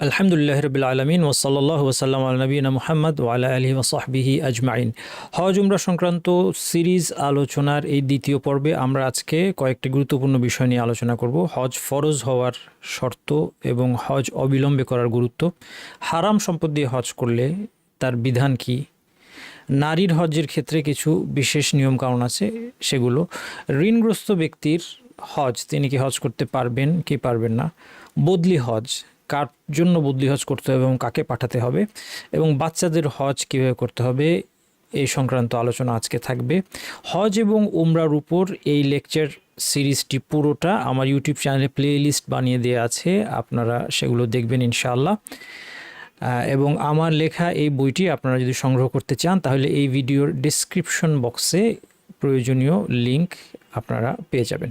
আলহামদুলিল্লাহ রবিল আলমিন ওসল্লাহ ওসাল্লাম নবীনা মুহাম্মদ ওয়ালা আলহি ওসাহবিহি আজমাইন। হজ উমরা সংক্রান্ত সিরিজ আলোচনার এই দ্বিতীয় পর্বে আমরা আজকে কয়েকটি গুরুত্বপূর্ণ বিষয় নিয়ে আলোচনা করব। হজ ফরজ হওয়ার শর্ত এবং হজ অবিলম্বে করার গুরুত্ব। হারাম সম্পদ দিয়ে হজ করলে তার বিধান কি? নারীর হজের ক্ষেত্রে কিছু বিশেষ নিয়মকানুন আছে সেগুলো। ঋণগ্রস্ত ব্যক্তির হজ তিনি কি হজ করতে পারবেন কি পারবেন না? বদলি হজ। কার জন্য বদলি হজ করতে হবে এবং কাকে পাঠাতে হবে এবং বাচ্চাদের হজ কীভাবে করতে হবে এই সংক্রান্ত আলোচনা আজকে থাকবে। হজ এবং উমরার উপর এই লেকচার সিরিজটি পুরোটা আমার ইউটিউব চ্যানেলে প্লে লিস্ট বানিয়ে দেওয়া আছে, আপনারা সেগুলো দেখবেন ইনশাআল্লাহ। এবং আমার লেখা এই বইটি আপনারা যদি সংগ্রহ করতে চান, তাহলে এই ভিডিওর ডিসক্রিপশন বক্সে প্রয়োজনীয় লিংক আপনারা পেয়ে যাবেন।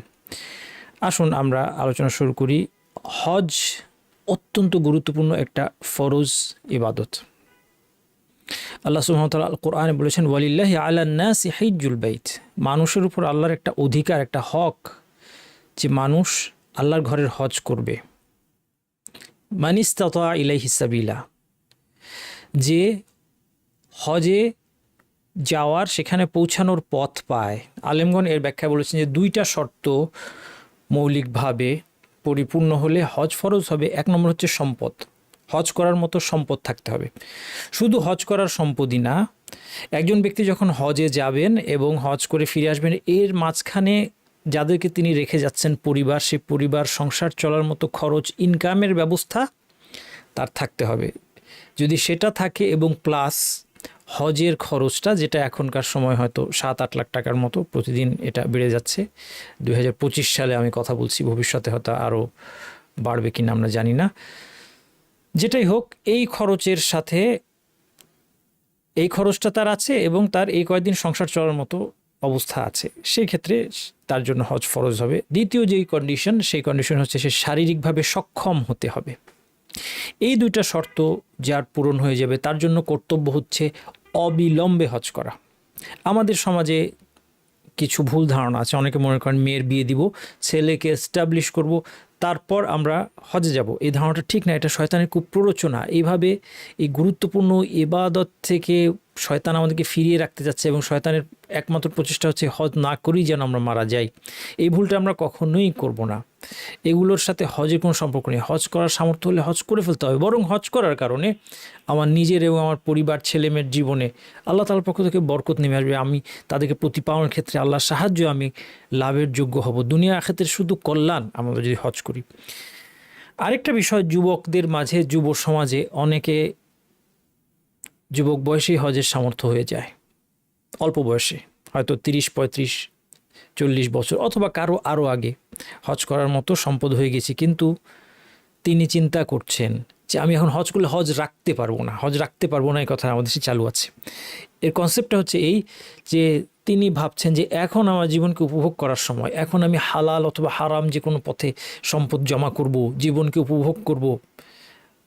আসুন আমরা আলোচনা শুরু করি। হজ অত্যন্ত গুরুত্বপূর্ণ একটা ফরজ ইবাদত। আল্লাহ সুহামতাল কোরআনে বলেছেন, ওয়ালিল্লাহ আল্লাহ হিজুল বাইত। মানুষের উপর আল্লাহর একটা অধিকার, একটা হক, যে মানুষ আল্লাহর ঘরের হজ করবে। মানিস্তা ইলাই হিসাবিলা যে হজে যাওয়ার সেখানে পৌঁছানোর পথ পায়। আলেমগণ এর ব্যাখ্যা বলেছেন যে দুইটা শর্ত মৌলিকভাবে পরিপূর্ণ হলে হজ ফরজ হবে, এক নম্বর হচ্ছে সম্পদ। হজ করার মতো সম্পদ থাকতে হবে। শুধু হজ করার সম্পদই না, একজন ব্যক্তি যখন হজে যাবেন এবং হজ করে ফিরে আসবেন, এর মাঝখানে যাদেরকে তিনি রেখে যাচ্ছেন পরিবার, সে পরিবার, সংসার চলার মতো খরচ ইনকামের ব্যবস্থা তার থাকতে হবে। যদি সেটা থাকে এবং প্লাস হজের খরচটা যেটা এখনকার সময় হয়তো সাত, আট লাখ টাকার মতো প্রতিদিন এটা বেড়ে যাচ্ছে। দুই হাজার পঁচিশ সালে আমি কথা বলছি, ভবিষ্যতে হয়তো আরও বাড়বে কিনা আমরা জানি না। যেটাই হোক, এই খরচের সাথে এই খরচটা তার আছে এবং তার এই কয়েকদিন সংসার চলার মতো অবস্থা আছে। সেই ক্ষেত্রে তার জন্য হজ ফরজ হবে। দ্বিতীয় যেই কন্ডিশন সেই কন্ডিশন হচ্ছে সে শারীরিকভাবে সক্ষম হতে হবে। এই দুইটা শর্ত যার পূরণ হয়ে যাবে, তার জন্য কর্তব্য হচ্ছে অবিলম্বে হজ করা। আমাদের সমাজে কিছু ভুল ধারণা আছে। অনেকে মনে করেন মেয়ের বিয়ে দিব, ছেলেকে এস্টাবলিশ করব, তারপর আমরা হজে যাব। এই ধারণাটা ঠিক না, এটা শয়তানের খুব প্ররোচনা এইভাবে এই গুরুত্বপূর্ণ এবাদত থেকে শয়তান আমাদেরকে ফিরিয়ে রাখতে যাচ্ছে এবং শয়তানের একমাত্র প্রচেষ্টা হচ্ছে হজ না করেই যেন আমরা মারা যাই। এই ভুলটা আমরা কখনোই করব না। এগুলোর সাথে হজের কোনো সম্পর্ক নেই। হজ করার সামর্থ্য হলে হজ করে ফেলতে হবে। বরং হজ করার কারণে আমার নিজের এবং আমার পরিবার, ছেলেমেয়ের জীবনে আল্লাহ তালার পক্ষ থেকে বরকত নেমে আসবে। আমি তাদেরকে প্রতিপালনের ক্ষেত্রে আল্লাহর সাহায্য, আমি লাভের যোগ্য হব। দুনিয়া ক্ষেত্রে শুধু কল্যাণ আমরা যদি হজ করি। আরেকটা বিষয়, যুবকদের মাঝে, যুব সমাজে অনেকে যুবক বয়সেই হজের সামর্থ্য হয়ে যায়। অল্প বয়সে, হয়তো তিরিশ, পঁয়ত্রিশ, চল্লিশ বছর অথবা কারও আরও আগে। হজ করার মতো সম্পদ হয়ে গেছে, কিন্তু তিনি চিন্তা করছেন যে আমি এখন হজ করলে হজ রাখতে পারব না, হজ রাখতে পারব না, এই কথা আমাদের দেশে চালু আছে। এর কনসেপ্টটা হচ্ছে এই যে তিনি ভাবছেন যে এখন আমার জীবনকে উপভোগ করার সময়, এখন আমি হালাল অথবা হারাম যে কোনো পথে সম্পদ জমা করব, জীবনকে উপভোগ করব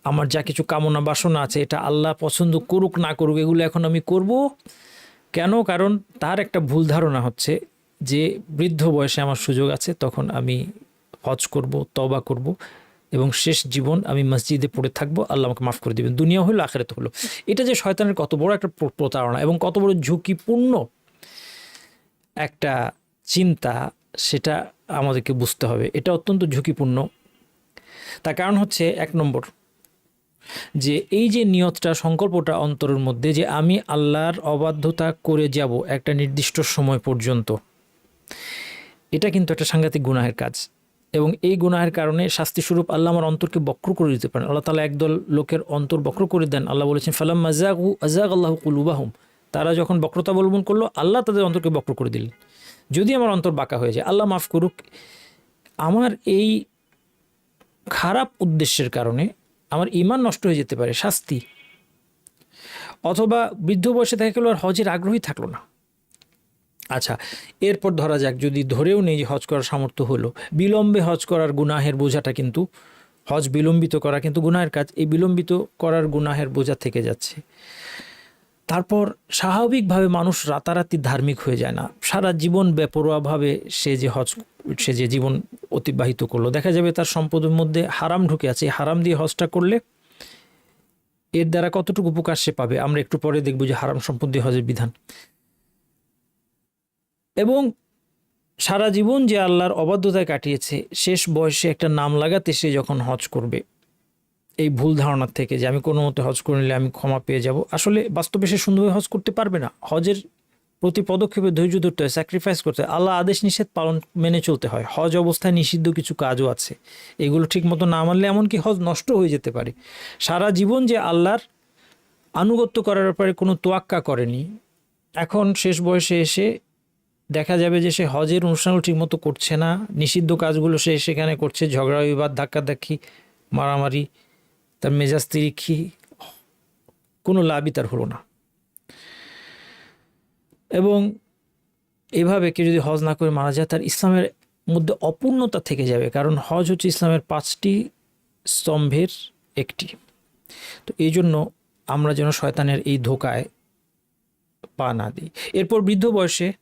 আমার যা কিছু কামনা বাসনা আছে, এটা আল্লাহ পছন্দ করুক না করুক, এগুলো এখন আমি করব। কেন? কারণ তার একটা ভুল ধারণা হচ্ছে যে, বৃদ্ধ বয়সে আমার সুযোগ আছে, তখন আমি হজ করব তবা করব এবং শেষ জীবন আমি মসজিদে পড়ে থাকব। আল্লাহ আমাকে মাফ করে দেবেন। দুনিয়া হলো আখেরাত হলো এটা যে শয়তানের কত বড় একটা প্র- প্রতারণা এবং কত বড় ঝুঁকিপূর্ণ একটা চিন্তা, সেটা আমাদেরকে বুঝতে হবে। এটা অত্যন্ত ঝুঁকিপূর্ণ। তার কারণ হচ্ছে, এক নম্বর যে এই যে নিয়তটা, সংকল্পটা অন্তরের মধ্যে যে আমি আল্লাহর অবাধ্যতা করে যাব একটা নির্দিষ্ট সময় পর্যন্ত, এটা কিন্তু একটা সাংঘাতিক গুনাহের কাজ। এবং এই গুনাহের কারণে শাস্তিস্বরূপ আল্লাহ আমার অন্তরকে বক্র করে দিতে পারেন। আল্লাহ তালা একদল লোকের অন্তর বক্র করে দেন। আল্লাহ বলেছেন ফালাম আজাগু আজাগ আল্লাহ কুলুবাহুম। তারা যখন বক্রতা অবলম্বন করল, আল্লাহ তাদের অন্তরকে বক্র করে দিলেন। যদি আমার অন্তর বাঁকা হয়ে যায়, আল্লাহ মাফ করুক। আমার এই খারাপ উদ্দেশ্যের কারণে আমার ইমান নষ্ট হয়ে যেতে পারে, শাস্তি। অথবা বৃদ্ধ বয়সে দেখা গেলো আর হজের আগ্রহী থাকল না। আচ্ছা এরপর ধরা যাক, যদি ধরেও নেই যে হজ করার সামর্থ্য হলো, বিলম্বে হজ করার গুনাহের বোঝাটা কিন্তু, হজ বিলম্বিত করা কিন্তু গুনাহের কাজ, এই বিলম্বিত করার গুনাহের বোঝা থেকে যাচ্ছে। তারপর স্বাভাবিকভাবে মানুষ রাতারাতি ধার্মিক হয়ে যায় না। সারা জীবন বেপরোয়াভাবে সে যে হজ, সে যে জীবন অতিবাহিত করল, দেখা যাবে তার সম্পদের মধ্যে হারাম ঢুকে আছে। হারাম দিয়ে হজটা করলে এর দ্বারা কতটুকু উপকার সে পাবে? আমরা একটু পরে দেখব যে হারাম সম্পদ দিয়ে হজের বিধান। এবং সারা জীবন যে আল্লাহর অবাধ্যতায় কাটিয়েছে, শেষ বয়সে একটা নাম লাগাতে সে যখন হজ করবে এই ভুল ধারণার থেকে যে আমি কোনো মতে হজ করে নিলে আমি ক্ষমা পেয়ে যাব। আসলে বাস্তবে সে সুন্দরভাবে হজ করতে পারবে না। হজের প্রতি পদক্ষেপে ধৈর্য ধরতে হয় স্যাক্রিফাইস করতে হয়। আল্লাহ আদেশ নিষেধ পালন মেনে চলতে হয়। হজ অবস্থায় নিষিদ্ধ কিছু কাজও আছে। এগুলো ঠিক মতো না মানলে এমনকি হজ নষ্ট হয়ে যেতে পারে। সারা জীবন যে আল্লাহর আনুগত্য করার ব্যাপারে কোনো তোয়াক্কা করেনি, এখন শেষ বয়সে এসে দেখা যাবে যে সে হজের অনুষ্ঠানও ঠিকমতো করছে না। নিষিদ্ধ কাজগুলো সে সেখানে করছে, ঝগড়া, বিবাদ, ধাক্কাধাক্কি, মারামারি তার মেজাজ তিরিক্ষি, কোনো লাভই তার হলো না। এবং এভাবে কেউ যদি হজ না করে মারা যায়, তার ইসলামের মধ্যে অপূর্ণতা থেকে যাবে, কারণ হজ হচ্ছে ইসলামের পাঁচটি স্তম্ভের একটি। তো এই জন্য আমরা যেন শয়তানের এই ধোকায় পা না দিই। এরপর বৃদ্ধ বয়সে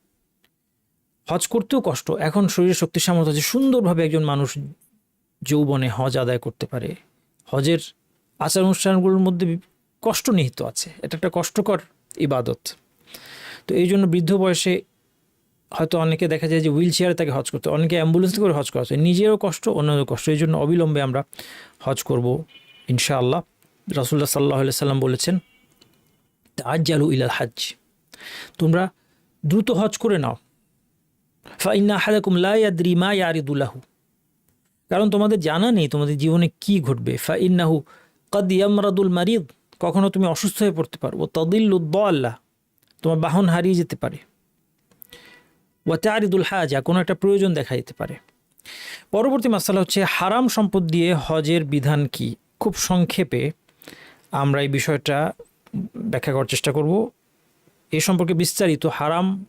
হজ করতেও কষ্ট। এখন শরীরের শক্তি সামর্থ্য আছে। সুন্দরভাবে একজন মানুষ যৌবনে হজ আদায় করতে পারে। হজের আচার অনুষ্ঠানগুলোর মধ্যে কষ্ট নিহিত আছে। এটা একটা কষ্টকর ইবাদত। তো এই জন্য বৃদ্ধ বয়সে হয়তো অনেকে দেখা যায় যে হুইল চেয়ারে তাকে হজ করতে অনেকে অ্যাম্বুলেন্স করে হজ করা হচ্ছে নিজেরও কষ্ট অন্যদেরও কষ্ট। এই জন্য অবিলম্বে আমরা হজ করব ইনশাআল্লাহ। রাসুল্লাহ সাল্লাহ সাল্লাম বলেছেন আজ্জালু ইলাল হাজ তোমরা দ্রুত হজ করে নাও। ফাইন্না হালাকুম লা ইয়াদরি মা ইয়ারিদুল্লাহু কারণ তোমাদের জানা নেই তোমাদের জীবনে কি ঘটবে। ফাইন্নাহু কদ ইয়ামরাদুল মারিদ কখনো তুমি অসুস্থ হয়ে পড়তে পারো। ও তদিল্লুদ আল্লাহ তোমার বাহন হারিয়ে যেতে পারে। ও ওয়াতারিদুল হাজা কোনো একটা প্রয়োজন দেখা যেতে পারে। পরবর্তী মাসালা হচ্ছে, হারাম সম্পদ দিয়ে হজের বিধান কি? খুব সংক্ষেপে আমরা এই বিষয়টা ব্যাখ্যা করার চেষ্টা করব। এ সম্পর্কে বিস্তারিত হারাম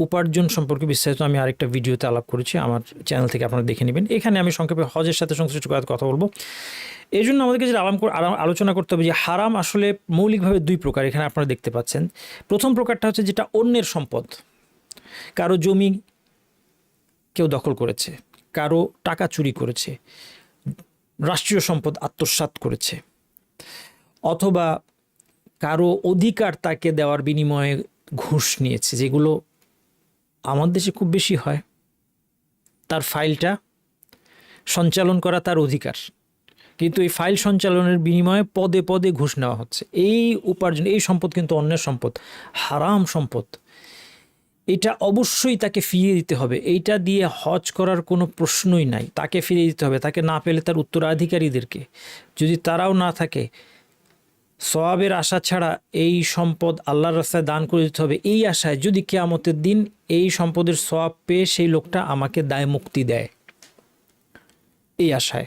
উপার্জন সম্পর্কে বিস্তারিত আমি আরেকটা ভিডিওতে আলাপ করেছি, আমার চ্যানেল থেকে আপনারা দেখে নেবেন। এখানে আমি সংক্ষেপে হজের সাথে সংশ্লিষ্ট কথা বলব। এই জন্য আমাদেরকে যে আরাম আরাম- আলোচনা করতে হবে যে হারাম আসলে মৌলিকভাবে দুই প্রকার, এখানে আপনারা দেখতে পাচ্ছেন। প্রথম প্রকারটা হচ্ছে যেটা অন্যের সম্পদ। কারও জমি কেউ দখল করেছে, কারও টাকা চুরি করেছে, রাষ্ট্রীয় সম্পদ আত্মসাৎ করেছে, অথবা কারও অধিকার তাকে দেওয়ার বিনিময়ে ঘুষ নিয়েছে, যেগুলো আমার দেশে খুব বেশি হয়। তার ফাইলটা সঞ্চালন করা তার অধিকার। কিন্তু এই ফাইল সঞ্চালনের বিনিময়ে পদে পদে ঘুষ নেওয়া হচ্ছে। এই উপার্জন, এই সম্পদ কিন্তু অন্যের সম্পদ, হারাম সম্পদ। এটা অবশ্যই তাকে ফিরিয়ে দিতে হবে। এইটা দিয়ে হজ করার কোনো প্রশ্নই নাই। তাকে ফিরিয়ে দিতে হবে। তাকে না পেলে তার উত্তরাধিকারীদেরকে। যদি তারাও না থাকে সওয়াবের আশা ছাড়া এই সম্পদ আল্লাহর রাস্তায় দান করে দিতে হবে। এই আশায় যদি কেয়ামতের দিন এই সম্পদের সওয়াব পেয়ে সেই লোকটা আমাকে দায় মুক্তি দেয়। এই আশায়।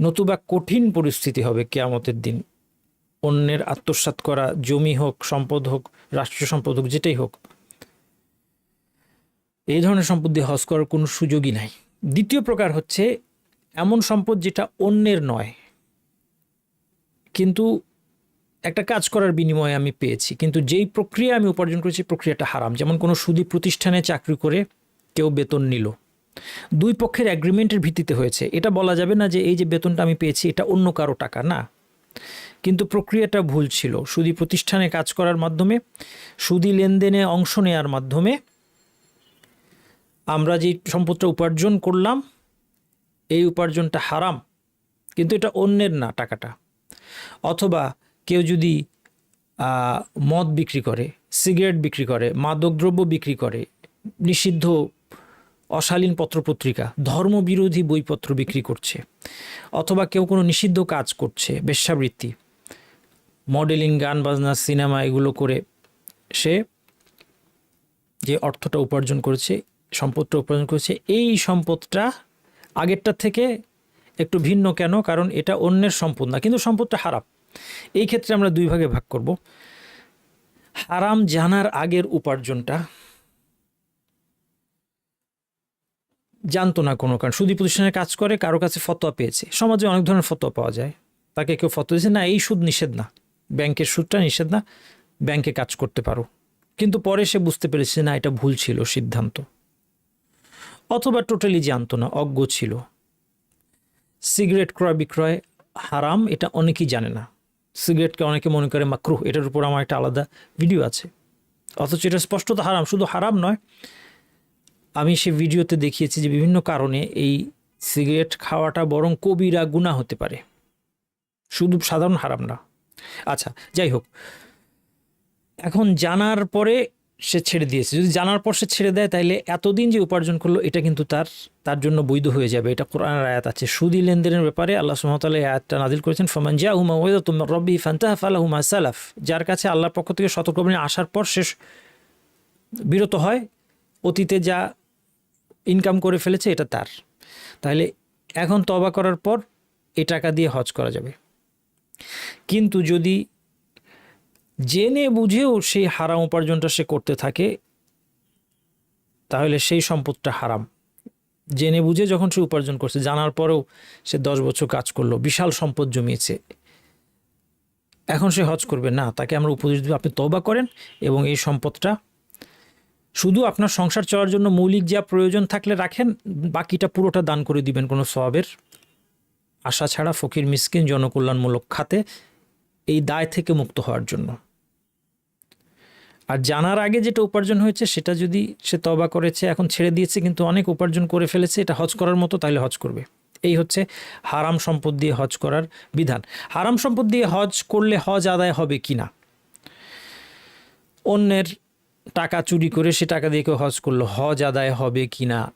নতুবা কঠিন পরিস্থিতি হবে কেয়ামতের দিন। অন্যের আত্মসাৎ করা, জমি হোক, সম্পদ হোক, রাষ্ট্রীয় সম্পদ হোক, যেটাই হোক। এই ধরনের সম্পদ দিয়ে হজ করার কোনো সুযোগই নাই। দ্বিতীয় প্রকার হচ্ছে, এমন সম্পদ যেটা অন্যের নয়। কিন্তু একটা কাজ করার বিনিময়ে আমি পেয়েছি। কিন্তু যেই প্রক্রিয়া আমি উপার্জন করেছি প্রক্রিয়াটা হারাম। যেমন কোনো সুদী প্রতিষ্ঠানে চাকরি করে কেউ বেতন নিল। দুই পক্ষের অ্যাগ্রিমেন্টের ভিত্তিতে হয়েছে। এটা বলা যাবে না যে এই যে বেতনটা আমি পেয়েছি, এটা অন্য কারও টাকা। না। কিন্তু প্রক্রিয়াটা ভুল ছিল। সুদী প্রতিষ্ঠানে কাজ করার মাধ্যমে, সুদী লেনদেনে অংশ নেওয়ার মাধ্যমে আমরা যে সম্পদটা উপার্জন করলাম, এই উপার্জনটা হারাম। কিন্তু এটা অন্যের না টাকাটা। অথবা কেউ যদি মদ বিক্রি করে, সিগারেট বিক্রি করে, মাদকদ্রব্য বিক্রি করে, নিষিদ্ধ অশালীন পত্রপত্রিকা, ধর্মবিরোধী বইপত্র বিক্রি করছে, অথবা কেউ কোনো নিষিদ্ধ কাজ করছে, বেশ্যাবৃত্তি, মডেলিং, গান বাজনা, সিনেমা এগুলো করে সে যে অর্থটা উপার্জন করেছে, সম্পদটা উপার্জন করেছে, এই সম্পদটা আগেরটার থেকে একটু ভিন্ন কেন? কারণ এটা অন্যের সম্পদ না। কিন্তু সম্পদটা হারাম এই ক্ষেত্রে আমরা দুই ভাগে ভাগ করব। হারাম জানার আগের উপার্জনটা জানতো না কোনো কারণ। সুদী প্রতিষ্ঠানে কাজ করে, কারও কাছে ফতোয়া পেয়েছে। সমাজে অনেক ধরনের ফতোয়া পাওয়া যায়। তাকে কেউ ফতোয়া দিয়েছে, না, এই সুদ নিষেধ না। ব্যাংকের সুদটা নিষেধ না, ব্যাংকে কাজ করতে পারো। কিন্তু পরে সে বুঝতে পেরেছে, না, এটা ভুল ছিল, সিদ্ধান্ত। অথবা টোটালি জানতো না, অজ্ঞ ছিল। সিগারেট ক্রয় বিক্রয় হারাম, এটা অনেকেই জানে না। সিগারেটকে অনেকে মনে করে মাকরুহ, এটার উপর আমার একটা আলাদা ভিডিও আছে। অথচ এটা স্পষ্টত হারাম, শুধু হারাম নয়, আমি সে ভিডিওতে দেখিয়েছি যে বিভিন্ন কারণে এই সিগারেট খাওয়াটা বরং কবিরা গুণা হতে পারে। শুধু সাধারণ হারাম না। আচ্ছা যাই হোক। এখন জানার পরে সে ছেড়ে দিয়েছে। যদি জানার পর সে ছেড়ে দেয় তাহলে এতদিন যে উপার্জন করল, এটা কিন্তু তার তার জন্য বৈধ হয়ে যাবে। এটা কোরআনের আয়াত আছে। সুদি লেনদেনের ব্যাপারে আল্লাহ সুমতাল্লাহ এই আয়াতটা নাজিল করেছেন। ফমান জিয়া হুমা ওয়েদ তোমার রব্বি ফান্তাহ ফালা হুমা সালাফ। যার কাছে আল্লাহর পক্ষ থেকে সতর্কবাণী আসার পর শেষ বিরত হয়, অতীতে যা ইনকাম করে ফেলেছে, এটা তার। তাহলে এখন তবা করার পর এ টাকা দিয়ে হজ করা যাবে। কিন্তু যদি জেনে বুঝেও সেই হারাম উপার্জনটা সে করতে থাকে, তাহলে সেই সম্পদটা হারাম। জেনে বুঝে যখন সে উপার্জন করছে, জানার পরেও সে দশ বছর কাজ করল, বিশাল সম্পদ জমিয়েছে। এখন সে হজ করবে, না, তাকে আমরা উপদেশ দেবো, আপনি তবা করেন এবং এই সম্পদটা শুধু আপনার সংসার চলার জন্য মৌলিক যা প্রয়োজন থাকলে রাখেন, বাকিটা পুরোটা দান করে দিবেন কোনো সবের আশা ছাড়া ফকির, মিসকিন, জনকল্যাণমূলক খাতে এই দায় থেকে মুক্ত হওয়ার জন্য। আর জানার আগে যেটা উপার্জন হয়েছে, সেটা যদি সে তবা করেছে, এখন ছেড়ে দিয়েছে, কিন্তু অনেক উপার্জন করে ফেলেছে, এটা হজ করার মতো তাহলে হজ করবে। এই হচ্ছে হারাম সম্পদ দিয়ে হজ করার বিধান। হারাম সম্পদ দিয়ে হজ করলে হজ আদায় হবে কি না? অন্যের টাকা চুরি করে সে টাকা দিয়ে কেউ হজ করল, হজ আদায় হবে কি না?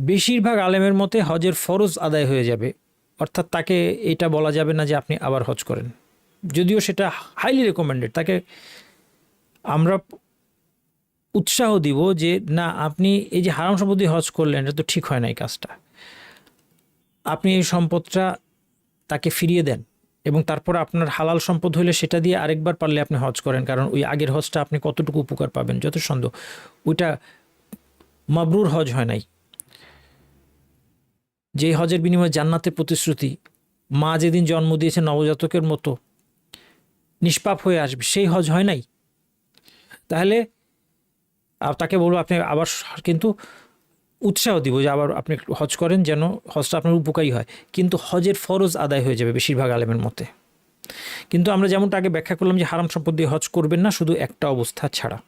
বেশিরভাগ আলেমের মতে হজের ফরজ আদায় হয়ে যাবে। অর্থাৎ তাকে এটা বলা যাবে না যে আপনি আবার হজ করেন। যদিও সেটা হাইলি রেকমেন্ডেড তাকে আমরা উৎসাহ দিব যে, না, আপনি এই যে হারাম সম্পত্তি হজ করলেন, এটা তো ঠিক হয় না এই কাজটা। আপনি এই সম্পদটা তাকে ফিরিয়ে দেন এবং তারপর আপনার হালাল সম্পদ হলে সেটা দিয়ে আরেকবার পারলে আপনি হজ করেন, কারণ ওই আগের হজটা আপনি কতটুকু উপকার পাবেন যত সন্দেহ। ওইটা মাবরুর হজ হয় নাই। যে হজের বিনিময়ে জান্নাতের প্রতিশ্রুতি, মা যেদিন জন্ম দিয়েছে নবজাতকের মতো, নিষ্পাপ হয়ে আসবে, সেই হজ হয় নাই? তাহলে তাকে বলব আপনি আবার কিন্তু উৎসাহ দিব যে আবার আপনি হজ করেন যেন হজটা আপনার উপকারী হয়। কিন্তু হজের ফরজ আদায় হয়ে যাবে বেশিরভাগ আলেমের মতে। কিন্তু আমরা যেমনটা আগে ব্যাখ্যা করলাম যে হারাম সম্পদ দিয়ে হজ করবেন না, শুধু একটা অবস্থা ছাড়া।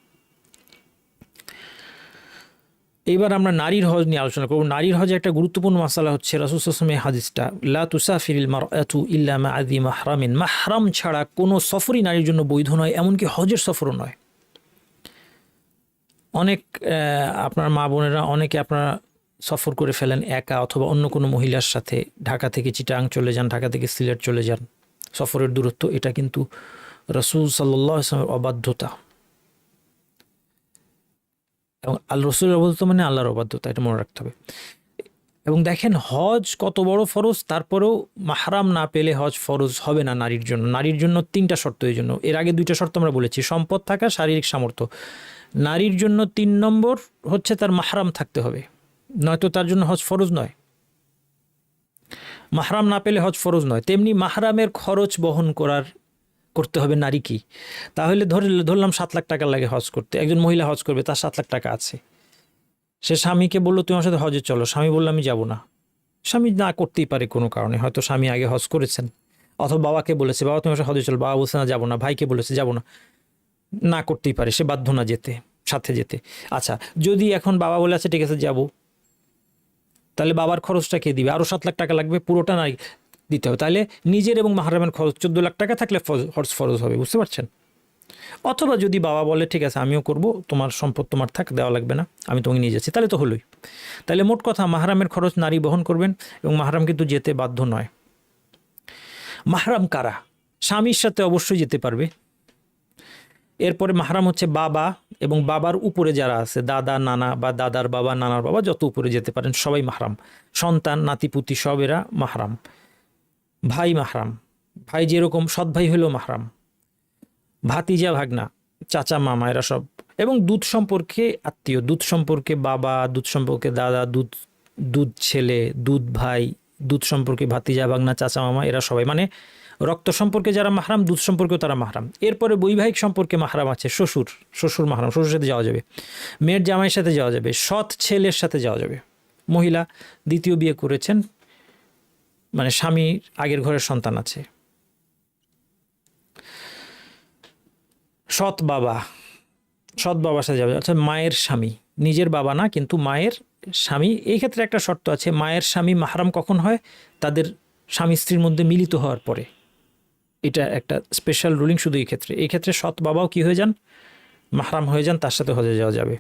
এইবার আমরা নারীর হজ নিয়ে আলোচনা করব। নারীর হজে একটা গুরুত্বপূর্ণ মশালা হচ্ছে রাসুসলামের হাদিসটা, লা তুসাফিরিল মারআতু ইল্লা মা আদি মাহরামিন মাহরাম ছাড়া কোনো সফরই নারীর জন্য বৈধ নয়, এমনকি হজের সফরও নয়। অনেক আপনার মা বোনেরা অনেকে আপনারা সফর করে ফেলেন একা অথবা অন্য কোনো মহিলার সাথে, ঢাকা থেকে চিটাং চলে যান, ঢাকা থেকে সিলেট চলে যান। সফরের দূরত্ব, এটা কিন্তু রসুল সাল্লাহ ইসলামের অবাধ্যতা। এবং আল রসুলের অবাধ্যতা মানে আল্লাহর অবাধ্যতা, এটা মনে রাখতে হবে। এবং দেখেন হজ কত বড় ফরজ, তারপরেও মাহারাম না পেলে হজ ফরজ হবে না নারীর জন্য। নারীর জন্য তিনটা শর্ত এই জন্য। এর আগে দুইটা শর্ত আমরা বলেছি, সম্পদ থাকা, শারীরিক সামর্থ্য। নারীর জন্য তিন নম্বর হচ্ছে তার মাহারাম থাকতে হবে। নয়তো তার জন্য হজ ফরজ নয়। মাহরাম না পেলে হজ ফরজ নয়। তেমনি মাহরামের খরচ বহন করার, করতে হবে নারী কি? তাহলে ধরে, ধরলাম সাত লাখ টাকা লাগে হজ করতে। একজন মহিলা হজ করবে, তার সাত লাখ টাকা আছে। সে স্বামীকে বলল তুমি আমার সাথে হজে চলো। স্বামী বলল, আমি যাব না। স্বামী না করতেই পারে কোনো কারণে। হয়তো স্বামী আগে হজ করেছেন। অথবা বাবাকে বলেছে, বাবা তুমি আমার সাথে হজে চলো। বাবা বলছে, না, যাব না। ভাইকে বলেছে, যাব না। না করতেই পারে, সে বাধ্য না যেতে, সাথে যেতে। আচ্ছা যদি এখন বাবা বলে আছে ঠিক আছে, যাব। তাহলে বাবার খরচটা কে দিবে? আরও সাত লাখ টাকা লাগবে, পুরোটা নাই দিতে হবে। তাহলে নিজের এবং মাহারামের খরচ, চোদ্দ লাখ টাকা থাকলে হজ ফরজ হবে, বুঝতে পারছেন? অথবা যদি বাবা বলে, ঠিক আছে, আমিও করব, তোমার সম্পদ তোমার থাক, দেওয়া লাগবে না, আমি তোমাকে নিয়ে যাচ্ছি। তাহলে তো হলোই। তাহলে মোট কথা, মাহারামের খরচ নারী বহন করবেন এবং মাহারাম কিন্তু যেতে বাধ্য নয়। মাহারাম কারা? স্বামীর সাথে অবশ্যই যেতে পারবে। এরপরে মাহারাম হচ্ছে বাবা এবং বাবার উপরে যারা আছে, দাদা, নানা বা দাদার বাবা, নানার বাবা, যত উপরে যেতে পারেন সবাই মাহারাম। সন্তান নাতিপুতি সব এরা মাহারাম। ভাই মাহারাম। ভাই যেরকম, সৎ ভাই হলেও মাহারাম। ভাতিজা, ভাগনা, চাচা, মামা এরা সব। এবং দুধ সম্পর্কে আত্মীয়, দুধ সম্পর্কে বাবা, দুধ সম্পর্কে দাদা, দুধ দুধ ছেলে, দুধ ভাই, দুধ সম্পর্কে ভাতিজা, ভাগনা, চাচা, মামা এরা সবাই। মানে রক্ত সম্পর্কে যারা মাহরাম, দুধ সম্পর্কেও তারা মাহরাম। এরপরে বৈবাহিক সম্পর্কে মাহরাম আছে শ্বশুর শ্বশুর মাহরাম, শ্বশুর সাথে যাওয়া যাবে। মেয়ের জামাইয়ের সাথে যাওয়া যাবে, সৎ ছেলের সাথে যাওয়া যাবে। মহিলা দ্বিতীয় বিয়ে করেছেন মানে স্বামী আগের ঘরের সন্তান আছে। সৎ বাবা, সৎ বাবার সাথে যাবে, অর্থাৎ মায়ের স্বামী। নিজের বাবা না, কিন্তু মায়ের স্বামী। এই ক্ষেত্রে একটা শর্ত আছে, মায়ের স্বামী মাহারাম কখন হয়? তাদের স্বামী স্ত্রীর মধ্যে মিলিত হওয়ার পরে। এটা একটা স্পেশাল রুলিং শুধু এই ক্ষেত্রে। এই ক্ষেত্রে সৎ বাবাও কি হয়ে যান? মাহারাম হয়ে যান, তার সাথে হজে যাওয়া যাবে।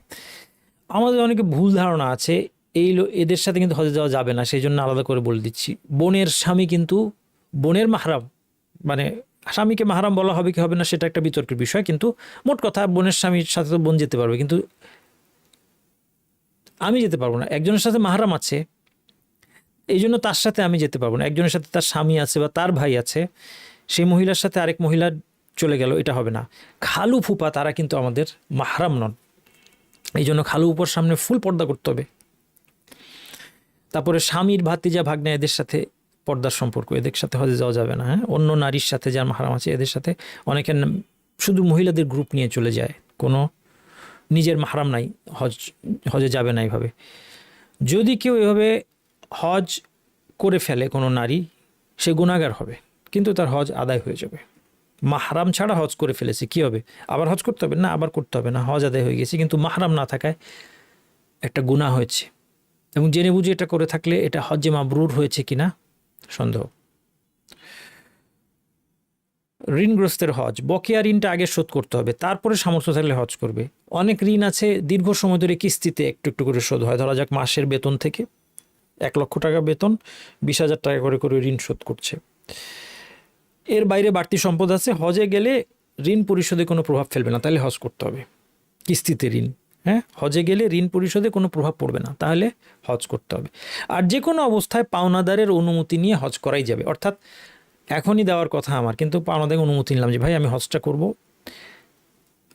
আমাদের অনেকে ভুল ধারণা আছে, এই এদের সাথে কিন্তু হজে যাওয়া যাবে না সেই জন্য আলাদা করে বলে দিচ্ছি। বোনের স্বামী কিন্তু, বোনের মাহারাম মানে স্বামীকে মাহারাম বলা হবে কি হবে না, সেটা একটা বিতর্কের বিষয়, কিন্তু মোট কথা বোনের স্বামীর সাথে তো বোন যেতে পারবে, কিন্তু আমি যেতে পারব না। একজনের সাথে মাহারাম আছে এই জন্য তার সাথে আমি যেতে পারব না। একজনের সাথে তার স্বামী আছে বা তার ভাই আছে সেই মহিলার সাথে আরেক মহিলা চলে গেল, এটা হবে না। খালু ফুপা, তারা কিন্তু আমাদের মাহারাম নন। এই জন্য খালু উপর সামনে ফুল পর্দা করতে হবে। তারপরে স্বামীর ভাতিজা ভাগ্নে এদের সাথে পর্দার সম্পর্ক, এদের সাথে হজে যাওয়া যাবে না হ্যাঁ? অন্য নারীর সাথে যার মাহারাম আছে, এদের সাথে অনেকের শুধু মহিলাদের গ্রুপ নিয়ে চলে যায়। কোনো নিজের মাহারাম নাই, হজ হজে যাবে না এইভাবে যদি কেউ এভাবে হজ করে ফেলে কোনো নারী, সে গুণাগার হবে। কিন্তু তার হজ আদায় হয়ে যাবে। মাহারাম ছাড়া হজ করে ফেলেছে, কি হবে? আবার হজ করতে হবে? না, আবার করতে হবে না, হজ আদায় হয়ে গেছে। কিন্তু মাহারাম না থাকায় একটা গুণা হয়েছে। এবং জেনে বুঝে এটা করে থাকলে এটা হজ্জে মাবরুর হয়েছে কিনা? সন্দেহ। ঋণগ্রস্তের হজ, বকেয়া ঋণটা আগে শোধ করতে হবে, তারপরে সামর্থ্য থাকলে হজ করবে। অনেক ঋণ আছে, দীর্ঘ সময় ধরে কিস্তিতে একটু একটু করে শোধ হয়। ধরা যাক মাসের বেতন থেকে এক লক্ষ টাকা বেতন, বিশ হাজার টাকা করে করে ঋণ শোধ করছে। এর বাইরে বাড়তি সম্পদ আছে, হজে গেলে ঋণ পরিশোধে কোনো প্রভাব ফেলবে না, তাহলে হজ করতে হবে। কিস্তিতে ঋণ হ্যাঁ? হজে গেলে ঋণ পরিশোধে কোনো প্রভাব পড়বে না, তাহলে হজ করতে হবে। আর যে কোনো অবস্থায় পাওনাদারের অনুমতি নিয়ে হজ করাই যাবে। অর্থাৎ এখনই দেওয়ার কথা আমার, কিন্তু পাওনাদারের অনুমতি নিলাম যে, ভাই, আমি হজটা করব।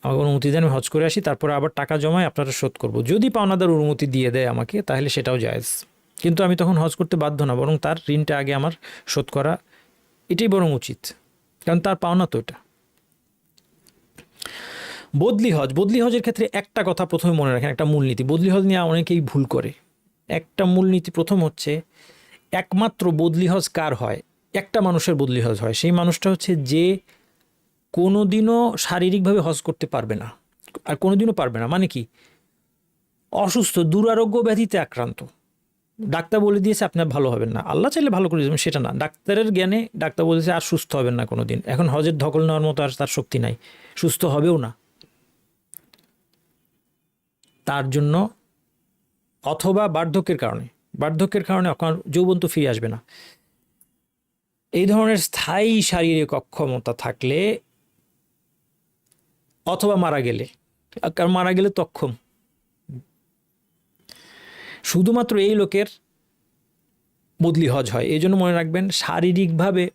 আমাকে অনুমতি দেন, আমি হজ করে আসি, তারপরে আবার টাকা জমায় আপনারা শোধ করব। যদি পাওনাদার অনুমতি দিয়ে দেয় আমাকে, তাহলে সেটাও জায়েজ। কিন্তু আমি তখন হজ করতে বাধ্য না, বরং তার ঋণটা আগে আমার শোধ করা এটাই বরং উচিত। কারণ তার পাওনা তো এটা। বদলি হজ। বদলি হজের ক্ষেত্রে একটা কথা প্রথমে মনে রাখেন, একটা মূলনীতি। বদলি হজ নিয়ে অনেকেই ভুল করে। একটা মূলনীতি প্রথম হচ্ছে, একমাত্র বদলি হজ কার হয়? একটা মানুষের বদলি হজ হয়। সেই মানুষটা হচ্ছে যে কোনো দিনও শারীরিকভাবে হজ করতে পারবে না। আর কোনো দিনও পারবে না। মানে কি? অসুস্থ, দুরারোগ্য ব্যাধিতে আক্রান্ত। ডাক্তার বলে দিয়েছে আপনার ভালো হবেন না। আল্লাহ চাইলে ভালো করে দেবেন, সেটা না। ডাক্তারের জ্ঞানে ডাক্তার বলেছে, আর সুস্থ হবেন না কোনো দিন এখন হজের ধকল নেওয়ার মতো আর তার শক্তি নাই। সুস্থ হবেও না। তার জন্য অথবা বার্ধক্যের কারণে। বার্ধক্যের কারণে যৌবন তো ফিরে আসবে না। এই ধরনের স্থায়ী শারীরিক অক্ষমতা থাকলে অথবা মারা গেলে, কারণ মারা গেলে তক্ষম। শুধুমাত্র এই লোকের বদলি হজ হয়। এই জন্য মনে রাখবেন, শারীরিকভাবে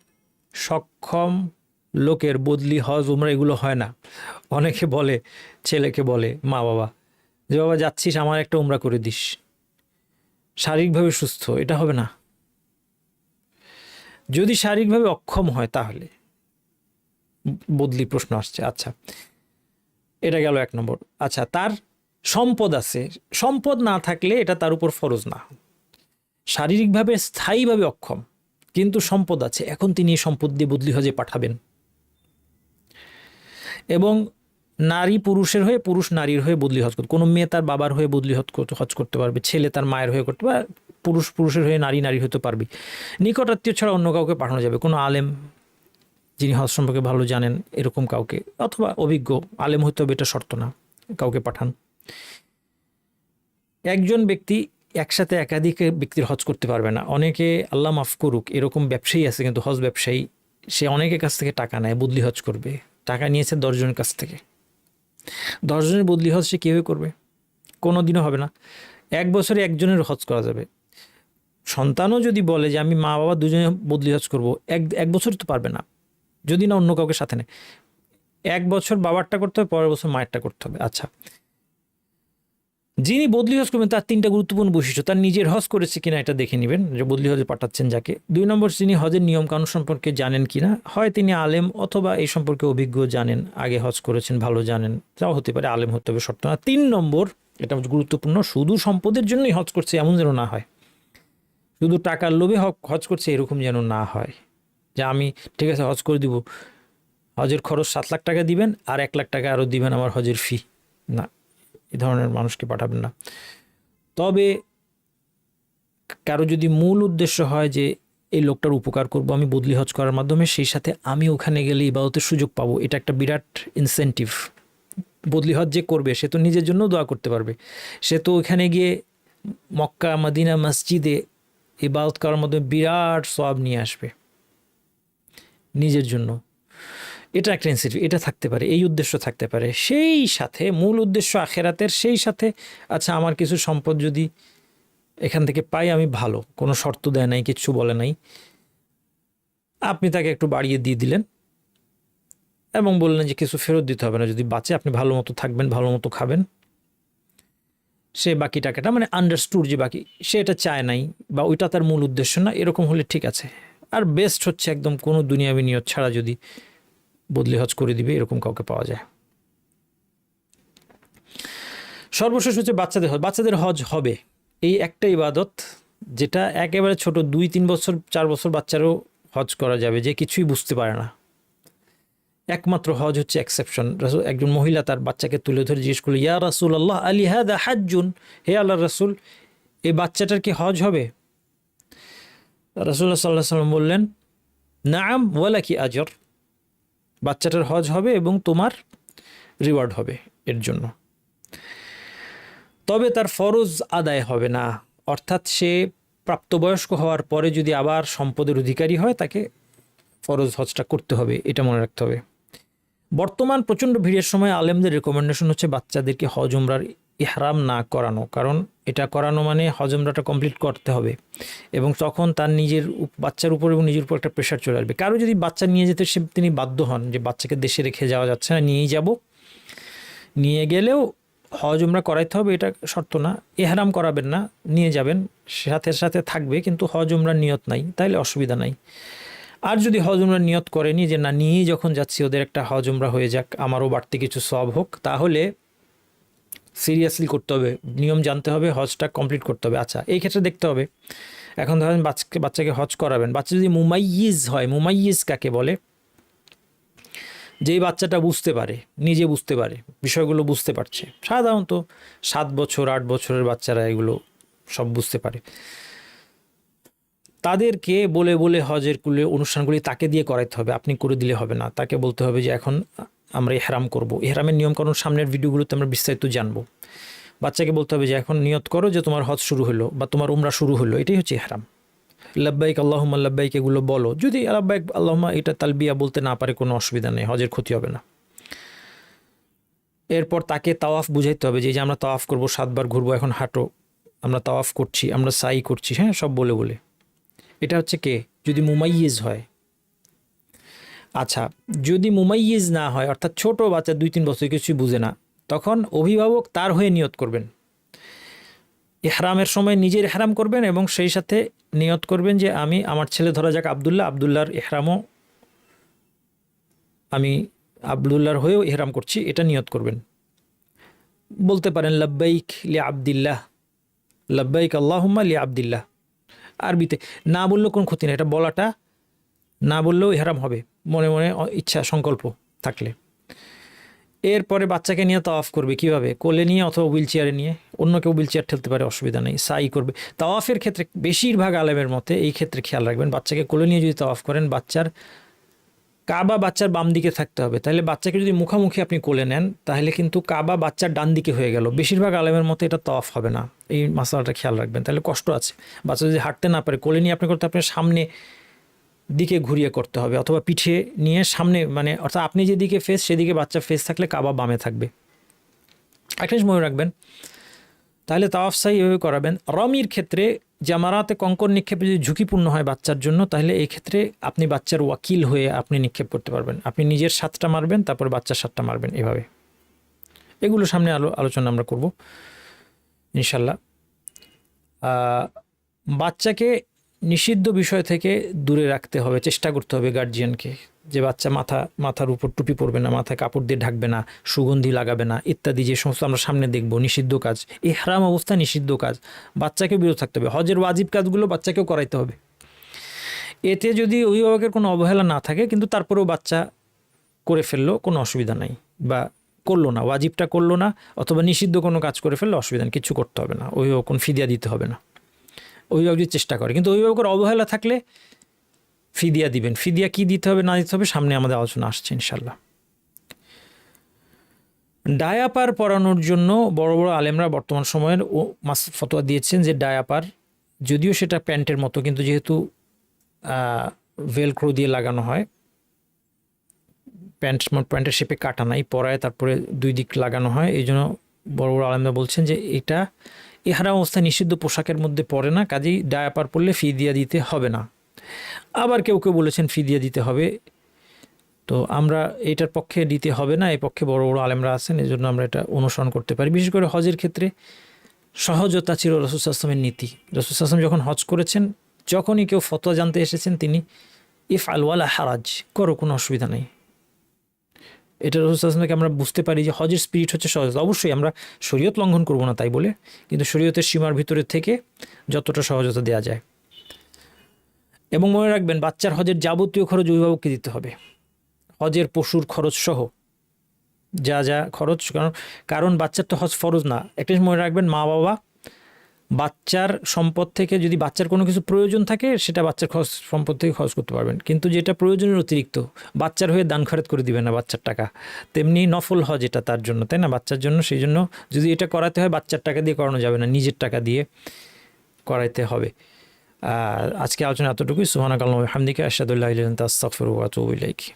সক্ষম লোকের বদলি হজ, উমরা এগুলো হয় না। অনেকে বলে, ছেলেকে বলে, মা বাবা, যে বাবা যাচ্ছিস, আমার একটা উমরা করে দিস। শারীরিকভাবে সুস্থ, এটা হবে না। যদি শারীরিকভাবে অক্ষম হয় তাহলে, বদলি প্রশ্ন আসছে। আচ্ছা এটা গেল এক নম্বর। আচ্ছা তার সম্পদ আছে। সম্পদ না থাকলে এটা তার উপর ফরজ না। শারীরিকভাবে স্থায়ীভাবে অক্ষম, কিন্তু সম্পদ আছে। এখন তিনি সম্পদ দিয়ে বদলি হজে পাঠাবেন। এবং নারী পুরুষের হয়ে পুরুষ নারীর হয়ে বদলি হজ করতে কোনো মেয়ে তার বাবার হয়ে বদলি হজ করতে হজ করতে পারবে, ছেলে তার মায়ের হয়ে করতে পারবে পুরুষ পুরুষের হয়ে নারী নারী হতে পারবে। নিকট আত্মীয় ছাড়া অন্য কাউকে পাঠানো যাবে। কোনো আলেম যিনি হজ সম্পর্কে ভালো জানেন, এরকম কাউকে অথবা অভিজ্ঞ, আলেম হতে হবে এটা শর্ত না, কাউকে পাঠান। একজন ব্যক্তি একসাথে একাধিক ব্যক্তির হজ করতে পারবে না। অনেকে আল্লাহ মাফ করুক, এরকম ব্যবসায়ী আছে কিন্তু হজ ব্যবসায়ী, সে অনেকের কাছ থেকে টাকা নেয়, বদলি হজ করবে। টাকা নিয়েছে দশজনের কাছ থেকে। দশজনের বদলি হজ সে কীভাবে করবে? কোনো দিনও হবে না। এক বছরে একজনের হজ করা যাবে। সন্তানও যদি বলে যে, আমি মা বাবা দুজনে বদলি হজ করব এক এক বছর তো পারবে না। যদি না অন্য কাউকে সাথে নেয়। এক বছর বাবারটা করতে হবে, পরের বছর মায়েরটা করতে হবে। আচ্ছা যিনি বদলি হজ করবেন, তার তিনটা গুরুত্বপূর্ণ বৈশিষ্ট্য। তার নিজের হজ করেছে কিনা এটা দেখে নেবেন, যে বদলি হজে পাঠাচ্ছেন যাকে। দুই নম্বর তিনি হজের নিয়ম কানুন সম্পর্কে জানেন কিনা, হয় তিনি আলেম অথবা এই সম্পর্কে অভিজ্ঞ জানেন, আগে হজ করেছেন, ভালো জানেন, তাও হতে পারে আলেম হতে হবে শর্ত না। তিন নম্বর, এটা গুরুত্বপূর্ণ, শুধু সম্পদের জন্যই হজ করছে এমন যেন না হয়। শুধু টাকার লোভে হজ করছে এরকম যেন না হয়। যে আমি, ঠিক আছে, হজ করে দিব। হজের খরচ সাত লাখ টাকা দিবেন, আর এক লাখ টাকা আরও দিবেন আমার হজের ফি না। এ ধরনের মানুষকে পাঠাবেন না। তবে কারও যদি মূল উদ্দেশ্য হয় যে এই লোকটার উপকার করব, আমি বদলি হজ করার মাধ্যমে, সেই সাথে আমি ওখানে গেলে ইবাদতের সুযোগ পাবো। এটা একটা বিরাট ইনসেন্টিভ বদলি হজ যে করবে, সে তো নিজের জন্য দোয়া করতে পারবে। সে তো ওখানে গিয়ে মক্কা, মদিনা মসজিদে ইবাদত করার মাধ্যমে বিরাট সব নিয়ে আসবে। নিজের জন্য। এটা একটা ইনসেন্টিভ এটা থাকতে পারে, এই উদ্দেশ্য থাকতে পারে। সেই সাথে, মূল উদ্দেশ্য আখেরাতের সেই সাথে আচ্ছা আমার কিছু সম্পদ যদি এখান থেকে পাই, আমি ভালো, কোনো শর্ত দেয় নাই, কিচ্ছু বলে নাই। আপনি তাকে একটু বাড়িয়ে দিয়ে দিলেন এবং বললেন যে, কিছু ফেরত দিতে হবে না, যদি বাঁচে, আপনি ভালো মতো থাকবেন, ভালো মতো খাবেন। সে বাকি টাকাটা মানে আন্ডারস্টুড যে বাকি, সে এটা চায় নাই বা ওইটা তার মূল উদ্দেশ্য না, এরকম হলে ঠিক আছে। আর বেস্ট হচ্ছে একদম কোনো দুনিয়াবি নিয়ত ছাড়া যদি বদলি হজ করে দিবে, এরকম কাউকে পাওয়া যায়। সর্বশেষ হচ্ছে বাচ্চাদের হজ। বাচ্চাদের হজ হবে। এই একটা ইবাদত যেটা একেবারে ছোট, দুই, তিন বছর, চার বছর বাচ্চারও হজ করা যাবে যে কিছুই বুঝতে পারে না। একমাত্র হজ হচ্ছে এক্সেপশন একজন মহিলা তার বাচ্চাকে তুলে ধরে জিজ্ঞেস করল, ইয়া রাসুল আল্লাহ আলী হ্যাঁ হাজ্জুন? হে আল্লাহ রাসুল, এই বাচ্চাটার কি হজ হবে? রাসুল্লাহ সাল্লাহ সাল্লাম বললেন নাম ওয়ালা কি আজর। বাচ্চাটার হজ হবে এবং তোমার রিওয়ার্ড হবে এর জন্য। তবে তার ফরজ আদায় হবে না। অর্থাৎ সে প্রাপ্তবয়স্ক হওয়ার পরে যদি আবার সম্পদের অধিকারী হয়, তাকে ফরজ হজটা করতে হবে, এটা মনে রাখতে হবে। বর্তমান প্রচণ্ড ভিড়ের সময় আলেমদের রেকমেন্ডেশন হচ্ছে বাচ্চাদেরকে হজ, উমরার ইহরাম না করানো, কারণ এটা করানো মানে হজ উমরাটা কমপ্লিট করতে হবে। এবং তখন তার নিজের বাচ্চার উপর এবং নিজের উপর একটা প্রেশার চলে আসবে। কারও যদি বাচ্চা নিয়ে যেতে সে তিনি বাধ্য হন যে বাচ্চাকে দেশে রেখে যাওয়া যাচ্ছে না, নিয়েই যাব। নিয়ে গেলেও হজ উমরা করাইতে হবে, এটা শর্ত না। এহরাম করাবেন না, নিয়ে যাবেন। সাথে সাথে থাকবে, কিন্তু হজ নিয়ত নাই, তাইলে অসুবিধা নাই। আর যদি হজ উমরা নিয়ত করেনি যে, না, নিয়েই যখন যাচ্ছি, ওদের একটা হজ উমরা হয়ে যাক, আমারও বাড়তি কিছু সব হোক, তাহলে সিরিয়াসলি করতে হবে, নিয়ম জানতে হবে, হজটা কমপ্লিট করতে হবে। আচ্ছা এই ক্ষেত্রে দেখতে হবে, এখন ধরেন বাচ্চাকে বাচ্চাকে হজ করাবেন, বাচ্চা যদি মুমাইয়িজ হয় মুমাইয়িজ কাকে বলে? যেই বাচ্চাটা বুঝতে পারে, নিজে বুঝতে পারে, বিষয়গুলো বুঝতে পারছে, সাধারণত সাত বছর, আট বছরের বাচ্চারা এগুলো সব বুঝতে পারে। তাদেরকে বলে বলে হজের কুলে অনুষ্ঠানগুলি তাকে দিয়ে করাইতে হবে, আপনি করে দিলে হবে না, তাকে বলতে হবে যে এখন আমরা এহরাম করব। এহরামের নিয়মকানুন সামনের ভিডিওগুলোতে আমরা বিস্তারিত জানব। বাচ্চাকে বলতে হবে যে, এখন নিয়ত করো যে, তোমার হজ শুরু হলো বা তোমার উমরা শুরু হলো। এটাই হচ্ছে এহরাম লাব্বাইক আল্লাহমা লাব্বাইক এগুলো বলো। যদি লাব্বাইক আল্লাহমা এটা তালবিয়া বলতে না পারে, কোনো অসুবিধা নেই, হজের ক্ষতি হবে না। এরপর তাকে তাওয়াফ বুঝাইতে হবে যে যে আমরা তাওয়াফ করব, সাতবার ঘুরবো, এখন হাঁটো। আমরা তাওয়াফ করছি, আমরা সাই করছি। হ্যাঁ সব বলে বলে। এটা হচ্ছে কে? যদি মুমাইয়েজ হয় আচ্ছা যদি মুমাইয়েজ না হয়, অর্থাৎ ছোট বাচ্চা দুই তিন বছর কিছুই বুঝে না, তখন অভিভাবক তার হয়ে নিয়ত করবেন। এহরামের সময় নিজের ইহরাম করবেন এবং সেই সাথে নিয়ত করবেন যে, আমি আমার ছেলে ধরা যাক আবদুল্লাহ, আবদুল্লাহর এহরামও আমি আবদুল্লাহর হয়েও এহরাম করছি, এটা নিয়ত করবেন। বলতে পারেন, লব্বাইক লি আবদিল্লাহ, লব্বাইক আল্লাহুম্মা লি আবদিল্লাহ। আরবিতে, না বললেও কোনো ক্ষতি নেই, এটা বলাটা না বললেও ইহরাম হবে। মনে মনে ইচ্ছা, সংকল্প থাকলে। এরপরে বাচ্চাকে নিয়ে তাওয়াফ করবে কীভাবে? কোলে নিয়ে অথবা হুইল চেয়ারে নিয়ে? অন্য কেউ হুইল চেয়ার ঠেলতে পারে, অসুবিধা নেই সাই করবে। তাওয়াফের ক্ষেত্রে বেশিরভাগ আলেমের মতে এই ক্ষেত্রে খেয়াল রাখবেন, বাচ্চাকে কোলে নিয়ে যদি তাওয়াফ করেন, বাচ্চার কাবা বাচ্চার বাম দিকে থাকতে হবে। তাহলে বাচ্চাকে যদি মুখামুখি আপনি কোলে নেন, তাহলে কিন্তু কাবা বাচ্চার ডান দিকে হয়ে গেল। বেশিরভাগ আলেমের মতে এটা তফ হবে না। এই মশলাটা খেয়াল রাখবেন। তাহলে কষ্ট আছে। বাচ্চা যদি হাঁটতে না পারে, কোলে নিয়ে আপনি করতে আপনার সামনে দিকে ঘুরিয়ে করতে হবে অথবা পিঠে নিয়ে সামনে মানে অর্থাৎ আপনি যেদিকে ফেস সেদিকে বাচ্চা ফেস থাকলে কাবা বামে থাকবে। একটা জিনিস মনে রাখবেন, তাহলে তাওয়াফ সাই এভাবে করাবেন, রমির ক্ষেত্রে জামারাতে কঙ্কর নিক্ষেপে যদি ঝুঁকিপূর্ণ হয় বাচ্চার জন্য, তাহলে এই ক্ষেত্রে আপনি বাচ্চার ওয়াকিল হয়ে আপনি নিক্ষেপ করতে পারবেন। আপনি নিজের সাতটা মারবেন, তারপর বাচ্চার সাতটা মারবেন এভাবে। এগুলো সামনে আলো, আলোচনা আমরা করব, ইনশাল্লাহ। বাচ্চাকে নিষিদ্ধ বিষয় থেকে দূরে রাখতে হবে, চেষ্টা করতে হবে গার্জিয়ানকে যে বাচ্চা মাথা, মাথার উপর টুপি পরবে না, মাথায় কাপড় দিয়ে ঢাকবে না, সুগন্ধি লাগাবে না, ইত্যাদি যে সমস্ত আমরা সামনে দেখব, নিষিদ্ধ কাজ এই হারাম অবস্থা নিষিদ্ধ কাজ। বাচ্চাকে বিরত থাকতে হবে, হজের ওয়াজিব কাজগুলো বাচ্চাকেও করাইতে হবে। এতে যদি অভিভাবকের কোনো অবহেলা না থাকে, কিন্তু তারপরেও বাচ্চা করে ফেলল কোনো অসুবিধা নাই বা করল না, ওয়াজিবটা করল না, অথবা নিষিদ্ধ কোনো কাজ করে ফেললে অসুবিধা কিছু করতে হবে না অভিভাবক কোনো ফিদিয়া দিতে হবে না। অভিভাবক চেষ্টা করে। কিন্তু অভিভাবকের অবহেলা থাকলে ফিদিয়া দিবেন। ফিদিয়া কি দিতে হবে, না দিতে হবে, সামনে আমাদের আলোচনা আসছে ইনশাল্লাহ ডায়াপার পরানোর জন্য বড় বড় আলেমরা বর্তমান সময়ের ও মাস ফতোয়া দিয়েছেন যে ডায়াপার, যদিও সেটা প্যান্টের মতো, কিন্তু যেহেতু ভেলক্রো দিয়ে লাগানো হয়, প্যান্ট, প্যান্টের শেপে কাটা নাই, পরায় তারপরে দুই দিক লাগানো হয় এই জন্য বড় বড় আলেমরা বলছেন যে এটা ইহারা অবস্থায় নিষিদ্ধ পোশাকের মধ্যে পড়ে না, কাজেই ডায়াপার পরলে ফি দিয়ে দিতে হবে না। আবার কেউ কেউ বলেছেন ফি দিয়ে দিতে হবে। তো আমরা এটার পক্ষে দিতে হবে না এই পক্ষে বড় বড় আলেমরা আছেন এই জন্য আমরা এটা অনুসরণ করতে পারি। বিশেষ করে হজের ক্ষেত্রে সহজতা ছিল রসুলামের নীতি। রসুলাম যখন হজ করেছেন, যখনই কেউ ফতোয়া জানতে এসেছেন, তিনি ইফ আলওয়ালা হারাজ, করো, কোনো অসুবিধা নেই। এটা রসুলামকে আমরা বুঝতে পারি যে হজের স্পিরিট হচ্ছে সহজতা অবশ্যই আমরা শরীয়ত লঙ্ঘন করব না তাই বলে, কিন্তু শরীয়তের সীমার ভিতরে থেকে যতটা সহজতা দেওয়া যায়। এবং মনে রাখবেন, বাচ্চার হজের যাবতীয় খরচ অভিভাবককে দিতে হবে। হজের পশুর খরচ সহ যা যা খরচ, কারণ কারণ বাচ্চার তো হজ ফরজ না। একটা মনে রাখবেন মা বাবা বাচ্চার সম্পদ থেকে যদি বাচ্চার কোনো কিছু প্রয়োজন থাকে, সেটা বাচ্চার খরচ, সম্পদ থেকে খরচ করতে পারবেন। কিন্তু যেটা প্রয়োজনের অতিরিক্ত, বাচ্চার হয়ে দান খরচ করে দিবে না বাচ্চার টাকা। তেমনি নফল হজ এটা তার জন্য, তাই না? বাচ্চার জন্য, সেই জন্য যদি এটা করাতে হয়, বাচ্চার টাকা দিয়ে করানো যাবে না, নিজের টাকা দিয়ে করাইতে হবে। আজকে আলোচনা এতটুকুই। সুহানা কালাম হামদিকে আসাদুল্লাহ আস্তাফর ওয়াতুবিল্লাইকি